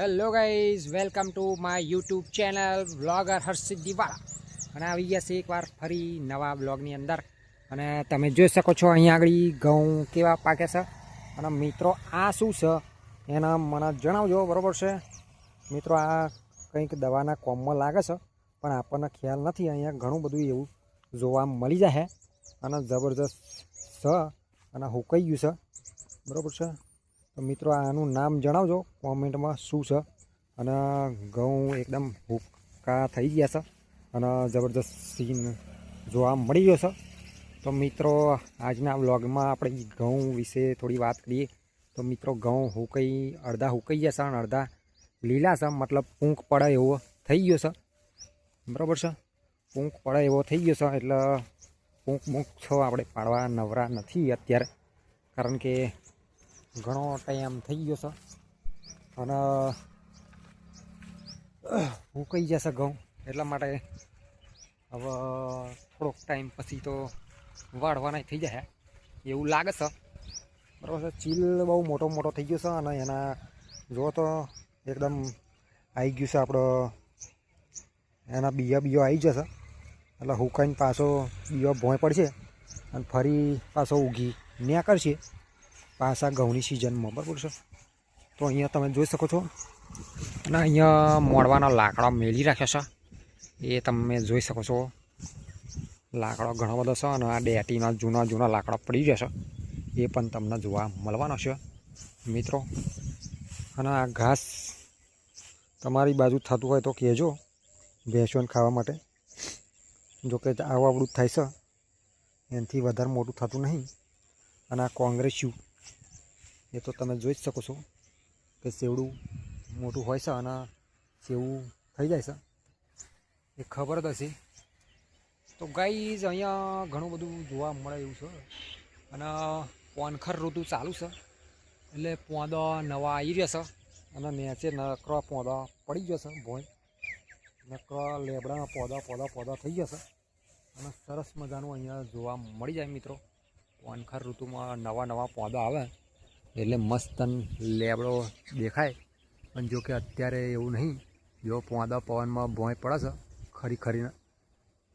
Hello guys welcome to my YouTube channel vlogger Harshit Diwala અને આવી ગયા છે એકવાર ફરી નવા બ્લોગની અંદર. અને તમે જોઈ શકો છો અહીંયા આગળ ઘઉં કેવા પાકે છે. અને મિત્રો, આ શું છે? એના મને જણાવજો, બરાબર છે? મિત્રો, આ કંઈક દવાના કોમમાં લાગે છે, પણ આપણને ખ્યાલ નથી, અહીંયા ઘણું બધું એવું જોવા મળી જાય અને જબરજસ્ત છે અને હુકાઈ ગયું છે. બરાબર છે? તો મિત્રો, આનું નામ જણાવજો. કોમેન્ટમાં શું છે? અને ઘઉં એકદમ હુક્કા થઈ ગયા છે. અને જબરદસ્ત સીન જોવા મળી ગયો છે. તો મિત્રો, આજના વ્લોગમાં આપણે ઘઉં વિશે થોડી વાત કરીએ. તો મિત્રો, ઘઉં હુકાઈ, અડધા હુકાઈ ગયા છે અને અડધા લીલા છે. મતલબ પૂંખ પડે એવો થઈ ગયો છે. બરાબર છે? પૂંખ પડે એવો થઈ ગયો છે, એટલે પૂંખ મૂંખ છો આપણે પાડવા નવરા નથી અત્યારે. કારણ કે ઘણો ટાઈમ થઈ ગયો છે. અને ઉકાઈ જશે ઘઉં? એટલા માટે હવે થોડોક ટાઈમ પછી તો વાળવાના થઈ જશે એવું લાગે છે. બરાબર છે, ચીલ બહુ મોટો મોટો થઈ ગયો છે અને એના જો તો એકદમ આવી ગયું છે આપણો એના બીયા બીયો આવી જશે. એટલે હુકાઈને પાછો બીયો ભોંય પડશે અને ફરી પાછો ઉગી ન્યા કરશે. પાછા ઘઉંની સિઝનમાં બરાબર છે? તો અહીંયા તમે જોઈ શકો છો. અને અહીંયા મોડવાના લાકડા મેલી રાખ્યા છે. એ તમે જોઈ શકો છો. લાકડા ઘણા બધા છે અને આ ડેટીના જૂના જૂના લાકડા પડી રહ્યા છે. એ પણ તમને જોવા મળવાના છે, મિત્રો. અને આ ઘાસ તમારી બાજુ થતું હોય તો કહેજો ભેંસોને ખાવા માટે. જોકે આવું આવડું થાય છે. એનાથી વધારે મોટું થતું નહીં. અને આ કોંગ્રેસ્યુ એ તો તમે જોઈ જ શકો છો કે સેવડું મોટું હોય છે અને સેવું થઈ જાય છે. એ ખબર જ હશે. તો ગાઈઝ અહીંયા ઘણું બધું જોવા મળે એવું છે. અને પોનખર ઋતુ ચાલુ છે. એટલે પોંદા નવા આવી રહ્યા છે. અને નીચે નકરો પોંદા પડી ગયા છે ભોંય. નકરો લેબડા પોદા પોદા પોદા થઈ જશે અને સરસ મજાનું અહીંયા જોવા મળી જાય મિત્રો. પોનખર ઋતુમાં નવા નવા પોદા આવે. એટલે મસ્ત લેબડો દેખાય. પણ જો કે અત્યારે એવું નહીં. જો પોંદા પવનમાં ભોંય પડે છે, ખરી ખરીને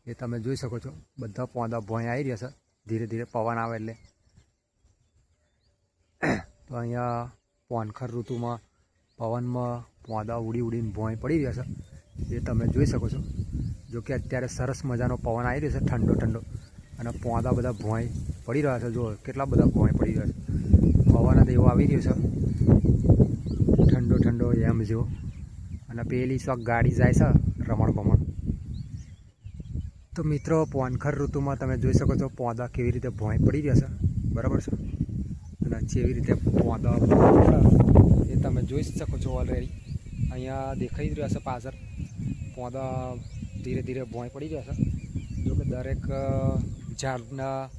એ તમે જોઈ શકો છો, બધા પોંદા ભોંય આવી રહ્યા છે. ધીરે ધીરે પવન આવે એટલે. તો અહીંયા પોનખર ઋતુમાં પવનમાં પોંદા ઉડી ઉડીને ભોંય પડી રહ્યા છે. એ તમે જોઈ શકો છો. જો કે અત્યારે સરસ મજાનો પવન આવી રહ્યો છે, ઠંડો ઠંડો. અને પોંદા બધા ભોંય પડી રહ્યા છે. જો કેટલા બધા ભોંય પડી રહ્યા છે. પવન એવો આવી રહ્યો છે. ઠંડો ઠંડો એમ જો. અને પેલી શોખ ગાડી જાય છે, રમણ ભમણ તો મિત્રો, પોનખર ઋતુમાં તમે જોઈ શકો છો, પોંદા કેવી રીતે ભોંય પડી રહ્યા છે. બરાબર છે? અને જેવી રીતે પોદા એ તમે જોઈ શકો છો ઓલરેડી અહીંયા દેખાઈ જ રહ્યા છે પાછળ. પોદા ધીરે ધીરે ભોંય પડી રહ્યા છે. જો કે દરેક ઝાડના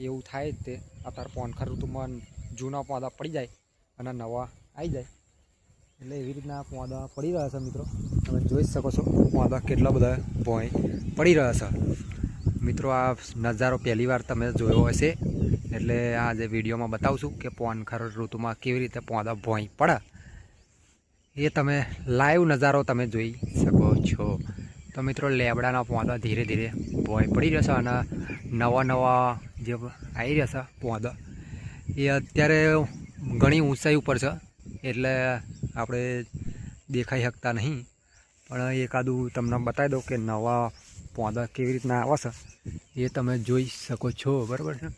એવું થાય જ તે. અત્યારે પોનખર ઋતુમાં જૂના પોંદા પડી જાય અને નવા આવી જાય. એટલે એવી રીતના પોંદા પડી રહ્યા છે મિત્રો. તમે જોઈ શકો છો પોંદા કેટલા બધા ભોંય પડી રહ્યા છે. મિત્રો, આ નજારો પહેલી વાર તમે જોયો હશે. એટલે આ જે વિડીયોમાં બતાવશું કે પોનખર ઋતુમાં કેવી રીતે પોંદા ભોંય પડે. એ તમે લાઈવ નજારો તમે જોઈ શકો છો. તો મિત્રો, લેબડાના પોંદા ધીરે ધીરે ભોંય પડી રહેશે અને નવા નવા જે આવી રહ્યા છે પોંદા એ અત્યારે ઘણી ઊંચાઈ ઉપર છે, એટલે આપણે દેખાઈ શકતા નહીં. પણ એકાદું તમને બતાવી દઉં કે નવા પોંદા કેવી રીતના આવે છે, એ તમે જોઈ શકો છો, બરાબર છે?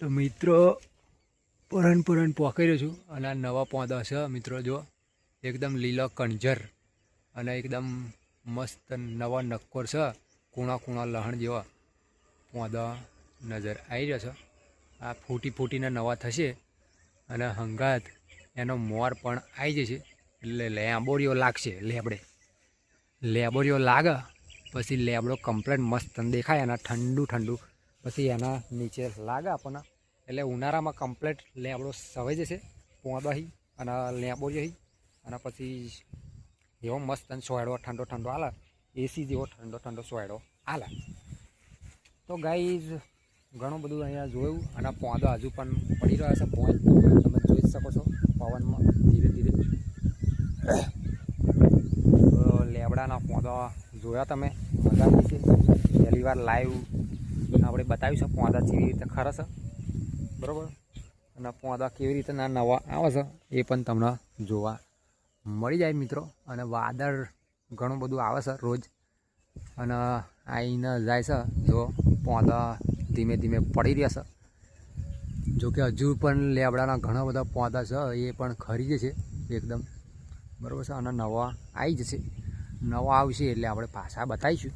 તો મિત્રો, પરણ પરન પોકાઈ રહ્યો છું અને આ નવા પોંદા છે, મિત્રો, જો. એકદમ લીલો કણજર અને એકદમ મસ્ત નવા નક્કોર છે, કૂણા કૂણા લહણ જેવા પોંદા નજર આવી રહ્યા છે. આ ફૂટી ફૂટીને નવા થશે અને હંગાત એનો મોર પણ આવી જશે. એટલે લેબોરીઓ લાગશે, લેબડે. લેબોરીઓ લાગે, પછી લેબડો કમ્પ્લેટ મસ્ત દેખાય એના ઠંડુ ઠંડુ. પછી એના નીચે લાગે આપણને. એટલે ઉનાળામાં કમ્પ્લેટ લેબડો સવાઈ જશે, પોંદાહી અને લેબોરીઓ અને પછી એવો મસ્ત અને સોયડો, ઠંડો ઠંડો આલે એસી જેવો ઠંડો ઠંડો સોયડો આલે તો ગાઈઝ ઘણું બધું અહીંયા જોયું અને પોંદો હજુ પણ પડી રહ્યા છે. પોઈન્ટ તમે જોઈ શકો છો પવનમાં ધીરે ધીરે. લેબડાના પોંદો જોયા તમે મજા છે પહેલી વાર લાઈવ આપણે બતાવ્યું છે પોંદા કેવી રીતે ખરા છે. બરાબર? અને પોંદા કેવી રીતે ના નવા આવે છે એ પણ તમને જોવા મળી જાય મિત્રો. અને વાદળ ઘણું બધું આવે છે રોજ. અને આઈને જાય છે જો પોંદા ધીમે ધીમે પડી રહ્યા છે. જોકે હજુ પણ લેબડાના ઘણા બધા પોતા છે, એ પણ ખરી જશે એકદમ. બરાબર છે, અને નવા આવી જશે. નવા આવશે એટલે આપણે પાછા બતાવીશું.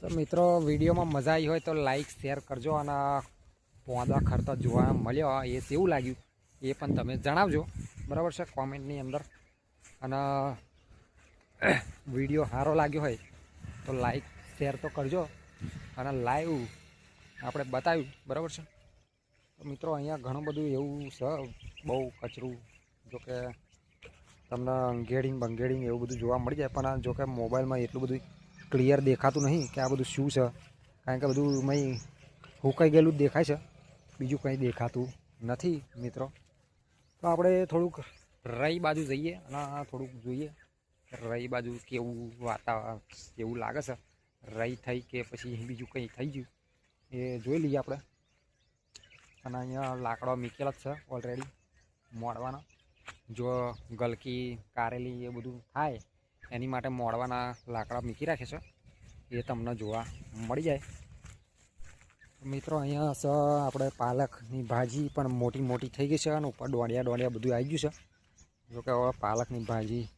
તો મિત્રો, વિડીયોમાં મજા આવી હોય તો લાઈક શેર કરજો અને પોંદા ખરતા જોવા મળ્યો એ કેવું લાગ્યું એ પણ તમે જણાવજો. બરાબર છે, કોમેન્ટની અંદર. અને વીડિયો સારો લાગ્યો હોય તો લાઈક શેર તો કરજો. અને લાઈવ આપણે બતાવ્યું, બરાબર છે? મિત્રો, અહીંયા ઘણું બધું એવું છે, બહુ કચરું જોકે તમને અંગેડિંગ બંગેડિંગ એવું બધું જોવા મળી જાય, પણ જોકે મોબાઈલમાં એટલું બધું ક્લિયર દેખાતું નહીં કે આ બધું શું છે. કારણ કે બધું મેં હુકાઈ ગયેલું જ દેખાય છે. બીજું કંઈ દેખાતું નથી, મિત્રો. તો આપણે થોડુંક રઈ બાજુ જઈએ અને થોડુંક જોઈએ રઈ બાજુ કેવું વાતાવરણ, કેવું લાગે છે? રઈ થઈ કે પછી બીજું કંઈ થઈ ગયું? એ જોઈ લઈએ આપણે. અને અહીંયા લાકડો મીકેલ જ છે ઓલરેડી મોડવાના. જો ગલકી, કારેલી એ બધું થાય, એની માટે મોડવાના લાકડા મૂકી રાખે છે. એ તમને જોવા મળી જાય. મિત્રો, અહીંયા સ આપણે પાલકની ભાજી પણ મોટી મોટી થઈ ગઈ છે અને ઉપર દોડિયા દોડિયા બધું આવી ગયું છે. જોકે હવે પાલકની ભાજી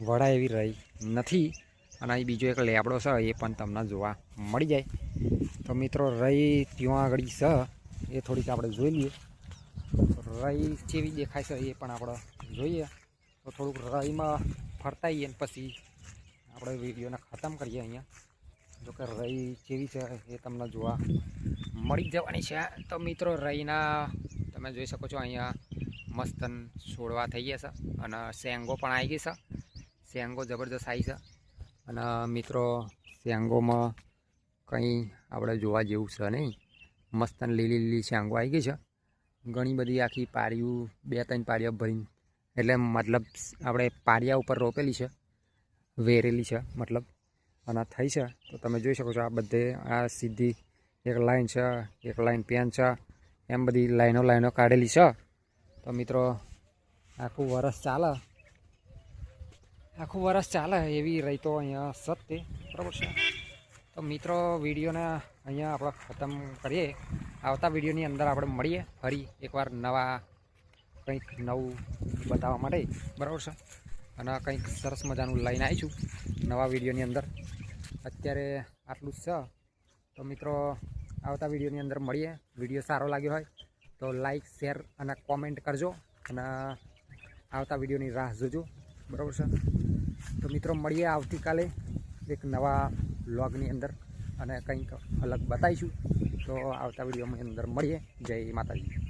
વડા એવી રહી નથી. અને અહીં બીજો એક લેબડો છે, એ પણ તમને જોવા મળી જાય. તો મિત્રો રઈ ત્યાં આગળ છે. એ થોડીક આપણે જોઈ લઈએ. રઈ કેવી દેખાય છે, એ પણ આપણે જોઈએ. તો થોડુંક રઈમાં ફરતાઈએ ને પછી આપણે વિડીયોને ખતમ કરીએ અહીંયા. જોકે રઈ કેવી છે, એ તમને જોવા મળી જવાની છે. તો મિત્રો રઈના તમે જોઈ શકો છો, અહીંયા મસ્તન છોડવા થઈ ગયા છે. અને શેંગો પણ આવી ગઈ છે. શેંગો જબરદસ્ત આવી છે. અને મિત્રો, શેંગોમાં કંઈ આપણે જોવા જેવું છે નહીં. મસ્તન લીલી લીલી શેંગો આવી ગઈ છે. ઘણી બધી આખી પારીઓ બે ત્રણ પારીઓ ભરીને, એટલે મતલબ આપણે પારિયા ઉપર રોપેલી છે, વેરેલી છે મતલબ. અને થઈ છે. તો તમે જોઈ શકો છો આ બધે, આ સીધી એક લાઈન છે, એક લાઈન પેન છે, એમ બધી લાઈનો લાઈનો કાઢેલી છે. તો મિત્રો, આખું વરસ ચાલે. આખું વરસ ચાલે એવી રહી તો અહીંયા સત્ય, બરાબર છે? તો મિત્રો, વિડીયોને અહીંયા આપણે ખતમ કરીએ. આવતા વિડીયોની અંદર આપણે મળીએ ફરી એકવાર નવા કંઈક નવું બતાવવા માટે, બરાબર છે? અને કંઈક સરસ મજાનું લઈને આવીશું નવા વિડીયોની અંદર. અત્યારે આટલું જ છે. તો મિત્રો, આવતા વિડીયોની અંદર મળીએ. વીડિયો સારો લાગ્યો હોય તો લાઈક, શેર અને કોમેન્ટ કરજો. અને આવતા વિડીયોની રાહ જોજો. બરાબર છે? તો મિત્રો, મળીએ આવતીકાલે એક નવા બ્લોગની અંદર અને કંઈક અલગ બતાવીશું. તો આવતા વિડીયોની અંદર મળીએ. જય માતાજી.